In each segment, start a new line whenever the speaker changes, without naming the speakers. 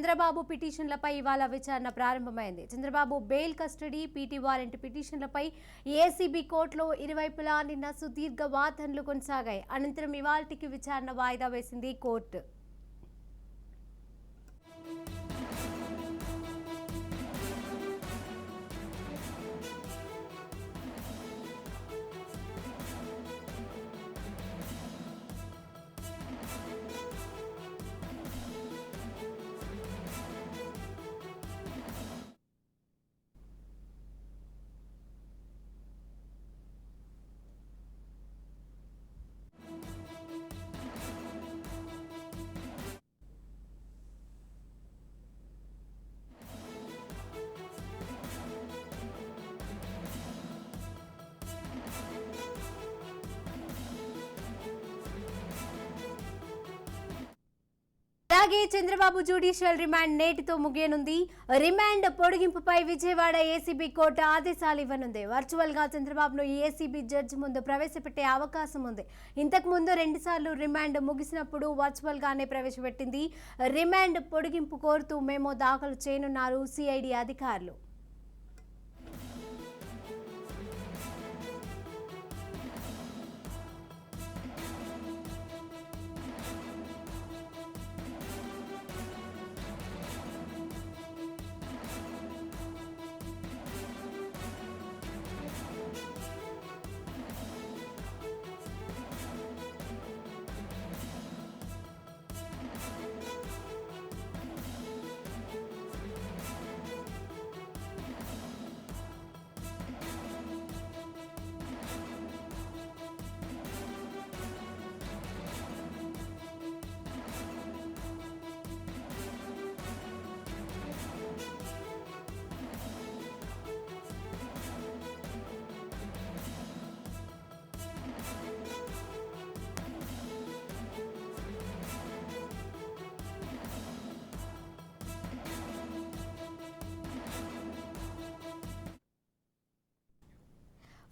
చంద్రబాబు పిటిషన్లపై ఇవాళ విచారణ ప్రారంభమైంది. Chandrababu bail custody PT warrant పిటిషన్లపై ACB కోర్టులో ఇరువైపులా నిన్న సుదీర్ఘ వాదనలు కొనసాగాయి. అనంతరం ఇవాళకి విచారణ వాయిదా వేసింది కోర్టు. అలాగే చంద్రబాబు జ్యుడిషియల్ రిమాండ్ నేటితో ముగియనుంది. రిమాండ్ పొడిగింపుపై విజయవాడ ఏసీబీ కోర్టు ఆదేశాలు ఇవ్వనుంది. వర్చువల్గా చంద్రబాబును ఏసీబీ జడ్జి ముందు ప్రవేశపెట్టే అవకాశం ఉంది. ఇంతకు ముందు రెండుసార్లు రిమాండ్ ముగిసినప్పుడు వర్చువల్ గానే ప్రవేశపెట్టింది. రిమాండ్ పొడిగింపు కోరుతూ మేమో దాఖలు చేయనున్నారు సిఐడి అధికారులు.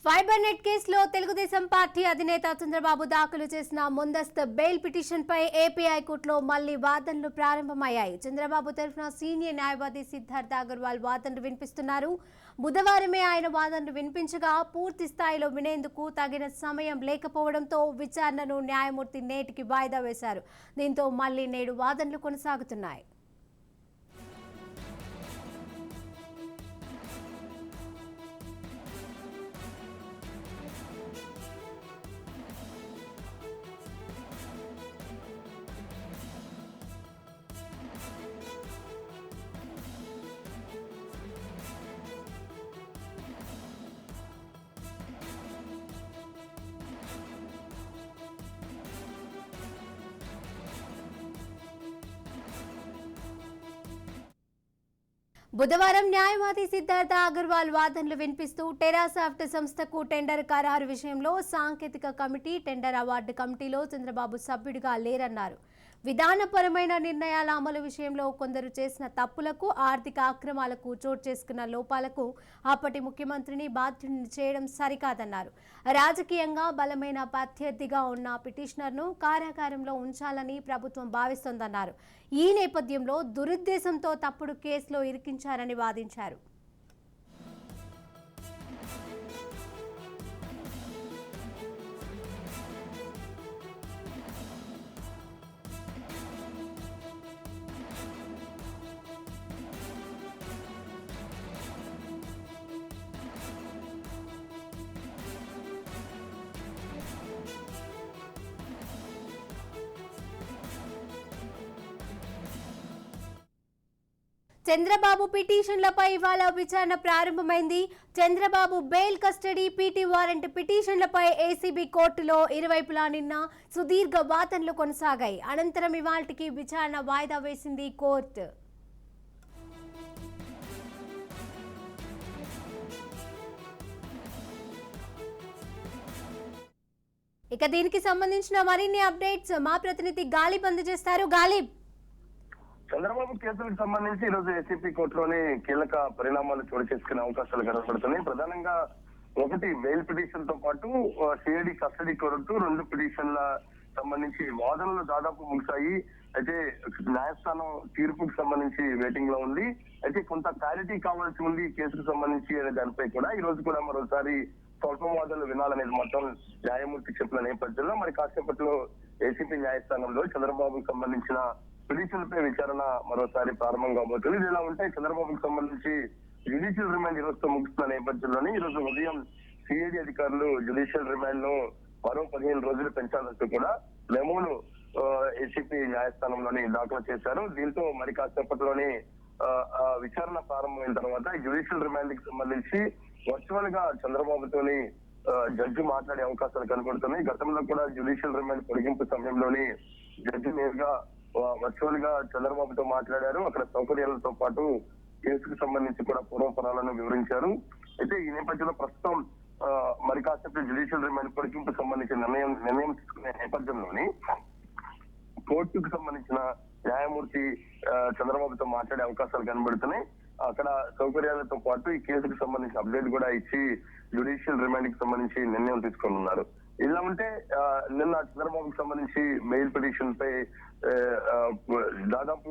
ఫైబర్ నెట్ కేసులో తెలుగుదేశం పార్టీ అధినేత చంద్రబాబు దాఖలు చేసిన ముందస్తు బెయిల్ పిటిషన్ పై ఏపీ హైకోర్టులో మళ్ళీ వాదనలు ప్రారంభమయ్యాయి. చంద్రబాబు తరఫున సీనియర్ న్యాయవాది సిద్ధార్థ అగర్వాల్ వాదనలు వినిపిస్తున్నారు. బుధవారమే ఆయన వాదనలు వినిపించగా పూర్తి స్థాయిలో వినేందుకు తగిన సమయం లేకపోవడంతో విచారణను న్యాయమూర్తి నేటికి వాయిదా వేశారు. దీంతో మళ్ళీ నేడు వాదనలు కొనసాగుతున్నాయి. బుధవారం న్యాయవాది సిద్ధార్థ అగర్వాల్ వాదనలు వినిపిస్తూ టెరాసాఫ్ట్ సంస్థకు టెండర్ ఖరారు విషయంలో సాంకేతిక కమిటీ టెండర్ అవార్డు కమిటీలో చంద్రబాబు సభ్యుడిగా లేరన్నారు. విధానపరమైన నిర్ణయాల అమలు విషయంలో కొందరు చేసిన తప్పులకు ఆర్థిక అక్రమాలకు చోటు చేసుకున్న లోపాలకు అప్పటి ముఖ్యమంత్రిని బాధ్యుడిని చేయడం సరికాదన్నారు. రాజకీయంగా బలమైన ప్రత్యర్థిగా ఉన్న పిటిషనర్ను కారాగారంలో ఉంచాలని ప్రభుత్వం భావిస్తోందన్నారు. ఈ నేపథ్యంలో దురుద్దేశంతో తప్పుడు కేసులో ఇరికించారని వాదించారు. చంద్రబాబు పిటిషన్లపై ఇవాళ విచారణ ప్రారంభమైంది. Chandrababu bail custody PT warrant పిటిషన్లపై ACB కోర్టులో ఇరువైపులా నిన్న సుదీర్ఘ వాదనలు కొనసాగాయి. అనంతరం ఇవాళకి విచారణ వాయిదా వేసింది కోర్టు. ఇక దీనికి సంబంధించిన మరిన్ని అప్డేట్స్ మా ప్రతినిధి గాలిబ్ అందజేస్తారు. గాలిబ్!
చంద్రబాబు కేసులకు సంబంధించి ఈ రోజు ఏసీపీ కోర్టులోని కీలక పరిణామాలు చోటు చేసుకునే అవకాశాలు కనపడుతున్నాయి ప్రధానంగా ఒకటి బెయిల్ పిటిషన్తో పాటు సిఐడి కస్టడీ కోరుతూ రెండు పిటిషన్ల సంబంధించి వాదనలు దాదాపు ముగిశాయి. అయితే న్యాయస్థానం తీర్పుకు సంబంధించి వెయిటింగ్లో ఉంది. అయితే కొంత క్లారిటీ కావాల్సి ఉంది కేసుకు సంబంధించి అనే దానిపై కూడా. ఈ రోజు కూడా మరోసారి స్వల్ప వాదనలు వినాలనేది మాత్రం న్యాయమూర్తి చెప్పిన నేపథ్యంలో. మరి కాసేపట్లో ఏసీపీ న్యాయస్థానంలో చంద్రబాబుకు సంబంధించిన పిటిషన్లపై విచారణ మరోసారి ప్రారంభం కాబోతుంది ఇది ఇలా ఉంటే చంద్రబాబుకు సంబంధించి జ్యుడిషియల్ రిమాండ్ ఈ రోజుతో ముగుస్తున్న నేపథ్యంలోనే ఈ రోజు ఉదయం సిఐడి అధికారులు జ్యుడిషియల్ రిమాండ్ను మరో పదిహేను రోజులు పెంచాలంటూ కూడా మెమోను ఏసీపీ న్యాయస్థానంలోని దాఖలు చేశారు. దీంతో మరి కాసేపట్లోనే ఆ, విచారణ ప్రారంభమైన తర్వాత జ్యుడిషియల్ రిమాండ్కి సంబంధించి వర్చువల్గా చంద్రబాబుతోని జడ్జి మాట్లాడే అవకాశాలు కనబడుతున్నాయి. గతంలో కూడా జ్యుడిషియల్ రిమాండ్ పొడిగింపు సమయంలోని జడ్జి నేరుగా వర్చువల్గా చంద్రబాబుతో మాట్లాడారు. అక్కడ సౌకర్యాలతో పాటు కేసుకు సంబంధించి కూడా పూర్వపరాలను వివరించారు. అయితే ఈ నేపథ్యంలో ప్రస్తుతం మరి కాసేపు జ్యుడిషియల్ రిమాండ్ పొడిగింపు సంబంధించిన నిర్ణయం నిర్ణయం తీసుకునే నేపథ్యంలోని కోర్టుకు సంబంధించిన న్యాయమూర్తి చంద్రబాబుతో మాట్లాడే అవకాశాలు కనబడుతున్నాయి. అక్కడ సౌకర్యాలతో పాటు ఈ కేసుకు సంబంధించిన అప్డేట్ కూడా ఇచ్చి జ్యుడిషియల్ రిమాండ్కి సంబంధించి నిర్ణయం తీసుకోనున్నారు ఇలా ఉంటే ఆ, నిన్న చంద్రబాబుకు సంబంధించి మెయిల్ పిటిషన్ పై దాదాపు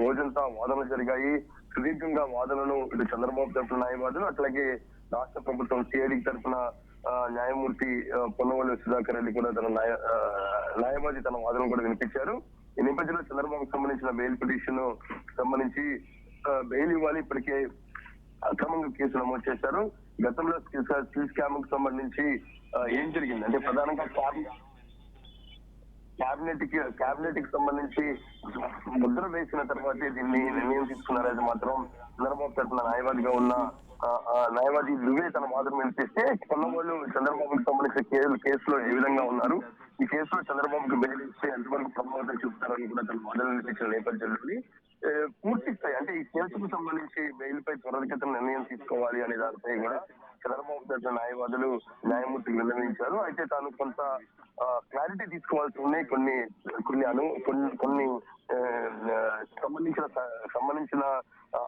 రోజంతా వాదనలు జరిగాయి. సుదీర్ఘంగా వాదనలు ఇటు చంద్రబాబు తరఫున న్యాయవాదులు అట్లాగే రాష్ట్ర ప్రభుత్వం సిఐడికి తరఫున న్యాయమూర్తి పొన్నవల్లి సుధాకర్ రెడ్డి కూడా తన న్యాయ న్యాయవాది తన వాదన కూడా వినిపించారు. ఈ నేపథ్యంలో చంద్రబాబుకు సంబంధించిన బెయిల్ పిటిషన్ సంబంధించి బెయిల్ ఇవ్వాలి. ఇప్పటికే అక్రమంగా కేసు నమోదు చేశారు. గతంలో స్కిల్ స్కామ్కు సంబంధించి ఏం జరిగింది? అంటే ప్రధానంగా క్యాబినెట్ క్యాబినెట్కి క్యాబినెట్కి సంబంధించి ముద్ర వేసిన తర్వాతే దీన్ని నిర్ణయం తీసుకున్నారని మాత్రం చంద్రబాబు తరఫున న్యాయవాదిగా ఉన్న ఆ, న్యాయవాది నువ్వే తన వాదన వినిపిస్తే కొన్నవాళ్ళు చంద్రబాబుకి సంబంధించిన కేసు కేసులో ఏ విధంగా ఉన్నారు? ఈ కేసులో చంద్రబాబుకి బెయిల్ ఇస్తే ఎంతవరకు ప్రభావితం చూపుతారని కూడా తన వాదన వినిపించిన నేపథ్యంలోని పూర్తి స్థాయి అంటే ఈ కేసుకు సంబంధించి బెయిల్ పై త్వరితగతిన నిర్ణయం తీసుకోవాలి అనే దానిపై కూడా చంద్రబాబు తరఫున న్యాయవాదులు న్యాయమూర్తి నిర్ణయించారు. అయితే తాను కొంత క్లారిటీ తీసుకోవాల్సి ఉన్నాయి. కొన్ని కొన్ని అను కొన్ని కొన్ని సంబంధించిన సంబంధించిన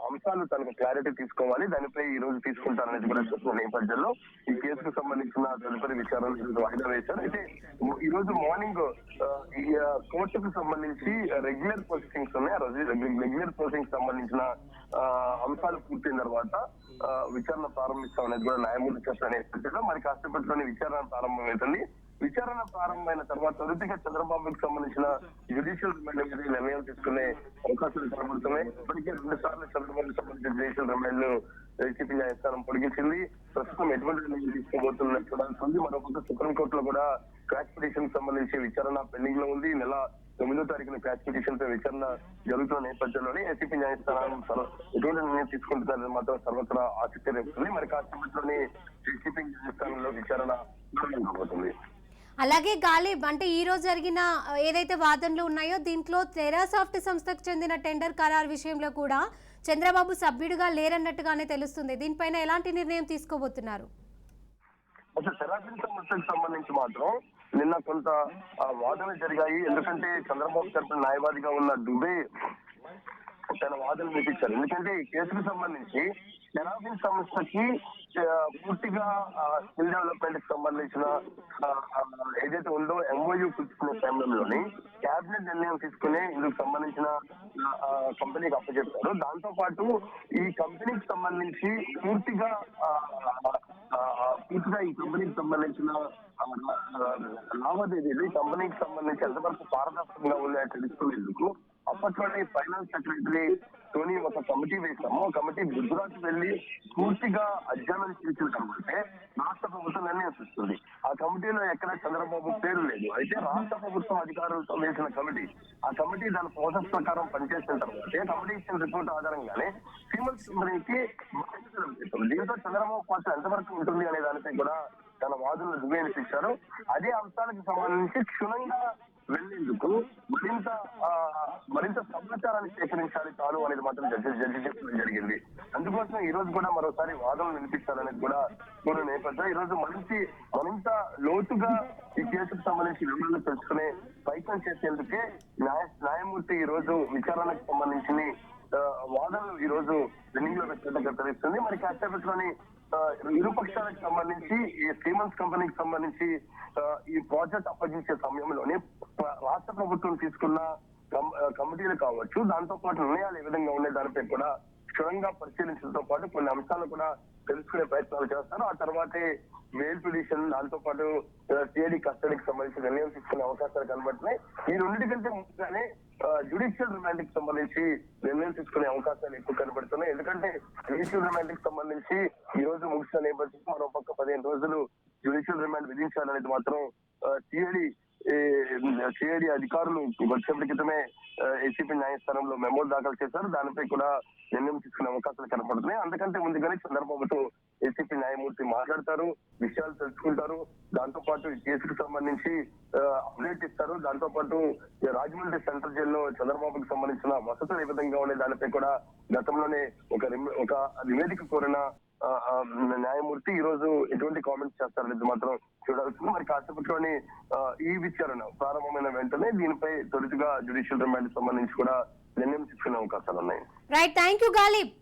అంశాలు తనకు క్లారిటీ తీసుకోవాలి. దానిపై ఈ రోజు తీసుకుంటారనేది కూడా చెప్తున్న నేపథ్యంలో ఈ కేసుకు సంబంధించిన తదుపరి విచారణ వాయిదా వేశారు. అయితే ఈ రోజు మార్నింగ్ ఈ కోర్టుకు సంబంధించి రెగ్యులర్ పోస్టింగ్స్ ఉన్నాయి. ఆ రోజు రెగ్యులర్ పోస్టింగ్ సంబంధించిన అంశాలు పూర్తయిన తర్వాత ఆ, విచారణ ప్రారంభిస్తామనేది కూడా న్యాయమూర్తి చెప్పిన నేపథ్యంలో మరి కాసేపట్లోనే విచారణ ప్రారంభమవుతుంది. విచారణ ప్రారంభమైన తర్వాత త్వరితగా చంద్రబాబుకి సంబంధించిన జ్యుడిషియల్ రిమాండ్ మీద నిర్ణయం తీసుకునే అవకాశాలు కనబడుతున్నాయి. ఇప్పటికే రెండు సార్లు చంద్రబాబుకి సంబంధించిన జ్యుడిషియల్ రిమాండ్ను ఏసీపీ న్యాయస్థానం పొడిగించింది. ప్రస్తుతం ఎటువంటి నిర్ణయం తీసుకోబోతున్నట్టు చూడాల్సి ఉంది. మరొక సుప్రీంకోర్టులో కూడా క్రాష్ పిటిషన్ సంబంధించి విచారణ పెండింగ్లో ఉంది నెల తొమ్మిదో తారీఖున క్రాష్ పిటిషన్ పై విచారణ జరుగుతున్న నేపథ్యంలోనే ఏసీపీ న్యాయస్థానం ఎటువంటి నిర్ణయం తీసుకుంటున్నారని మాత్రం సర్వత్రా ఆసక్తి రేపుతుంది. మరి కాసేపట్లోనే ఏసీపీ న్యాయస్థానంలో విచారణ కాబోతుంది
అలాగే గాలిబ్ అంటే ఈ రోజు జరిగిన ఏదైతే వాదనలు ఉన్నాయో దీంట్లో తెరాసాఫ్ట్ సంస్థకు చెందిన టెండర్ ఖరారు విషయంలో కూడా చంద్రబాబు సభ్యుడిగా లేరన్నట్టుగానే తెలుస్తుంది. దీనిపైన ఎలాంటి నిర్ణయం తీసుకోబోతున్నారు?
సంబంధించి మాత్రం నిన్న కొంత వాదనలు జరిగాయి. ఎందుకంటే చంద్రబాబు తరపున న్యాయవాదిగా ఉన్న దుబే తన వాదనలు వినిపించారు. ఎందుకంటే ఈ కేసుకు సంబంధించి శరాఫిన్ సంస్థకి పూర్తిగా స్కిల్ డెవలప్మెంట్కి సంబంధించిన ఏదైతే ఉందో ఎంఓయూ తీసుకునే సమయంలోని క్యాబినెట్ నిర్ణయం తీసుకుని ఇందుకు సంబంధించిన కంపెనీకి అప్పచెప్తారు. దాంతో పాటు ఈ కంపెనీకి సంబంధించి పూర్తిగా పూర్తిగా ఈ కంపెనీకి సంబంధించిన లావాదేవీలు కంపెనీకి సంబంధించి ఎంతవరకు పారదర్శకంగా ఉన్నాయని తెలుసుకునేందుకు అప్పట్లోనే ఫైనాన్స్ సెక్రటరీ తోని ఒక కమిటీ వేశాము. కమిటీ గుజరాత్ వెళ్ళి పూర్తిగా అధ్యయనం చేసిన కాబట్టి రాష్ట్ర ప్రభుత్వం నిర్ణయిస్తుంది ఆ కమిటీలో ఎక్కడ చంద్రబాబు పేరు లేదు. అయితే రాష్ట్ర ప్రభుత్వం అధికారులతో వేసిన కమిటీ ఆ కమిటీ దాని ప్రాసెస్ ప్రకారం పనిచేసిన తర్వాత కమిటీ ఇచ్చిన రిపోర్ట్ ఆధారంగానే సీమల్స్ కంపెనీకి దీంతో చంద్రబాబు పాత్ర ఎంతవరకు ఉంటుంది అనే దానిపై కూడా తన వాదులు దువ్వేనిపించారు అదే అంశాలకు సంబంధించి క్షుణ్ణంగా వెళ్ళేందుకు మరింత మరింత సమాచారాన్ని సేకరించాలి తాను అనేది మాత్రం జడ్జి జడ్జి చెప్పడం జరిగింది. అందుకోసం ఈ రోజు కూడా మరోసారి వాదనలు వినిపించాలనేది కూడా కూడా నేపథ్యం ఈ రోజు మంచి మరింత లోతుగా ఈ కేసుకు సంబంధించి వివరాలు తెలుసుకునే ప్రయత్నం చేసేందుకే న్యాయ న్యాయమూర్తి ఈ రోజు విచారణకు సంబంధించిన వాదనలు ఈ రోజు పెండింగ్లో పెట్టినట్టుగా తెలుస్తుంది మరి కాసేపట్లోని ఇరు పక్షాలకు సంబంధించి ఈ సీమన్స్ కంపెనీకి సంబంధించి ఈ ప్రాజెక్ట్ అప్పగించే సమయంలోనే రాష్ట్ర ప్రభుత్వం తీసుకున్న కమిటీలు కావచ్చు దాంతో పాటు నిర్ణయాలు ఏ విధంగా ఉండే దానిపై కూడా క్షుణ్ణంగా పరిశీలించడంతో పాటు కొన్ని అంశాలు కూడా తెలుసుకునే ప్రయత్నాలు చేస్తారు ఆ తర్వాతే మెయిల్ పిటిషన్ దాంతో పాటు సిఐడి కస్టడీకి సంబంధించి నిర్ణయం తీసుకునే అవకాశాలు కనబడుతున్నాయి. ఈ రెండింటికంటే ముందుగానే జ్యుడిషియల్ రిమాండ్కి సంబంధించి నిర్ణయం తీసుకునే అవకాశాలు ఎక్కువ కనబడుతున్నాయి. ఎందుకంటే జ్యుడిషియల్ రిమాండ్కి సంబంధించి ఈ రోజు ముగిసిన నేపథ్యంలో మరో పక్క పదిహేను రోజులు జ్యుడిషియల్ రిమాండ్ విధించాలనేది మాత్రం సిఐడి సిఐడి అధికారులు వచ్చేపటి క్రితమే ఏసీపీ న్యాయస్థానంలో మెమోలు దాఖలు చేశారు. దానిపై కూడా నిర్ణయం తీసుకునే అవకాశాలు కనపడుతున్నాయి. అందుకంటే ముందుగానే చంద్రబాబుతో ఏసీపీ న్యాయమూర్తి మాట్లాడతారు విషయాలు తెలుసుకుంటారు. దాంతో పాటు ఈ కేసుకు సంబంధించి అప్డేట్ ఇస్తారు. దాంతో పాటు రాజమండ్రి సెంట్రల్ జైల్లో చంద్రబాబుకి సంబంధించిన వసతులు ఏ విధంగా ఉన్నాయి దానిపై కూడా గతంలోనే ఒక ఒక నివేదిక కోరిన న్యాయమూర్తి ఈ రోజు ఎటువంటి కామెంట్స్ చేస్తారనేది మాత్రం చూడాల్సింది. మరి కాసేపట్లోని ఈ విచారణ ప్రారంభమైన వెంటనే దీనిపై తొలుతగా జ్యుడిషియల్ రిమాండ్ సంబంధించి కూడా నిర్ణయం తీసుకునే అవకాశాలు ఉన్నాయి
రైట్ థ్యాంక్ యూ గాలిబ్